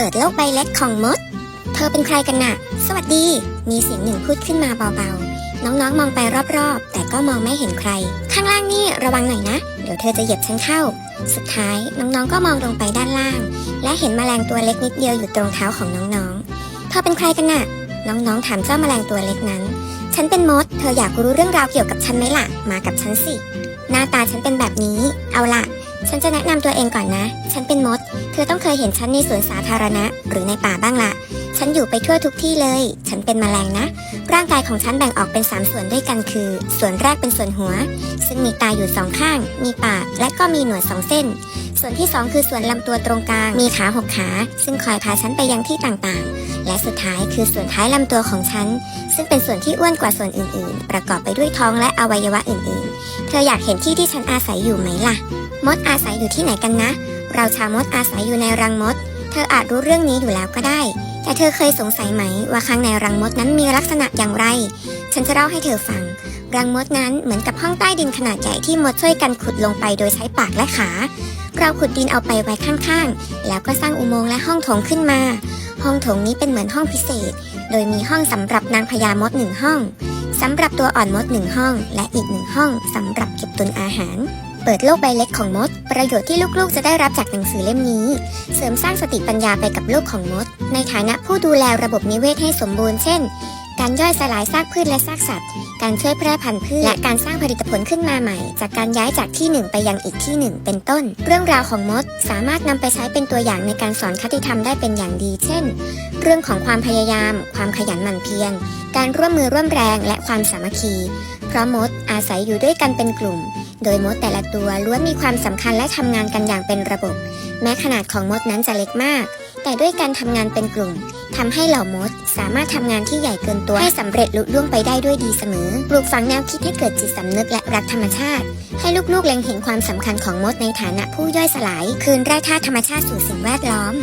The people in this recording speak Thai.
เปิดโลกใบเล็กของมด เธอเป็นใครกันน่ะ สวัสดี มีเสียงหนึ่งพูดขึ้นมาเบาๆ น้องๆมองไปรอบๆ แต่ก็มองไม่เห็นใคร ข้างล่างนี่ระวังหน่อยนะ เดี๋ยวเธอจะเหยียบฉันเข้า สุดท้ายน้องๆก็มองลงไปด้านล่าง และเห็นแมลงตัวเล็กนิดเดียวอยู่ตรงเท้าของน้องๆ เธอเป็นใครกันน่ะ น้องๆถามเจ้าแมลงตัวเล็กนั้น ฉันเป็นมด เธออยากรู้เรื่องราวเกี่ยวกับฉันไหมล่ะ มากับฉันสิ หน้าตาฉันเป็นแบบนี้ ยเห็นฉันในสวนสาธารณะ หรือในป่าบ้างละ ฉันอยู่ไปทั่วทุกที่เลย ฉันเป็นแมลงนะ ร่างกายของฉันแบ่งออกเป็น 3 ส่วนด้วยกันคือ ส่วนแรกเป็นส่วนหัว ซึ่งมีตาอยู่สองข้าง มีปาก และก็มีหนวดสองเส้น ส่วนที่ 2 คือส่วนลำตัวตรงกลาง มีขาหกขา ซึ่งคอยพาฉันไปยังที่ต่างๆ และสุดท้ายคือส่วนท้ายลำตัวของฉัน ซึ่งเป็นส่วนที่อ้วนกว่าส่วนอื่น ๆ ประกอบไปด้วยท้องและอวัยวะอื่น ๆ เธออยากเห็นที่ที่ฉันอาศัยอยู่ไหมล่ะ มดอาศัยอยู่ที่ไหนกันนะ เราชาวมดอาศัยอยู่ในรังมด เธออาจรู้เรื่องนี้อยู่แล้วก็ได้ แต่เธอเคยสงสัยไหม ว่าข้างในรังมดนั้นมีลักษณะอย่างไร ฉันจะเล่าให้เธอฟัง รังมดนั้นเหมือนกับห้องใต้ดินขนาดใหญ่ที่มดช่วยกันขุดลงไปโดยใช้ปากและขา เราขุดดินเอาไปไว้ข้างๆ แล้วก็สร้างอุโมงค์และห้องโถงขึ้นมา ห้องโถงนี้เป็นเหมือนห้องพิเศษ โดยมีห้องสำหรับนางพญามดหนึ่งห้องสำหรับตัวอ่อนมดหนึ่งห้อง และอีกหนึ่งห้องสำหรับเก็บตุนอาหาร เปิดโลกใบเล็กของมด ประโยชน์ที่ลูกๆ จะได้รับจากหนังสือเล่มนี้ เสริมสร้างสติปัญญาไปกับโลกของมด ในฐานะผู้ดูแลระบบนิเวศให้สมบูรณ์เช่น การย่อยสลายซากพืชและซากสัตว์ การช่วยแพร่พันธุ์พืช และการสร้างผลิตผลขึ้นมาใหม่ จากการย้ายจากที่หนึ่งไปยังอีกที่หนึ่งเป็นต้น เรื่องราวของมดสามารถนำไปใช้เป็นตัวอย่างในการสอนคติธรรมได้เป็นอย่างดี เช่น เรื่องของความพยายาม ความขยันหมั่นเพียร การร่วมมือร่วมแรงและความสามัคคี เพราะมดอาศัยอยู่ด้วยกันเป็นกลุ่ม โดยมดแต่ละตัวล้วนมีความสำคัญและทำงานกันอย่างเป็นระบบ แม้ขนาดของมดนั้นจะเล็กมาก แต่ด้วยการทำงานเป็นกลุ่มทำให้เหล่ามดสามารถทำงานที่ใหญ่เกินตัวให้สำเร็จลุล่วงไปได้ด้วยดีเสมอ ปลูกฝังแนวคิดให้เกิดจิตสำนึกและรักธรรมชาติ ให้ลูกๆเล็งเห็นความสำคัญของมดในฐานะผู้ย่อยสลาย คืนแร่ธาตุธรรมชาติสู่สิ่งแวดล้อม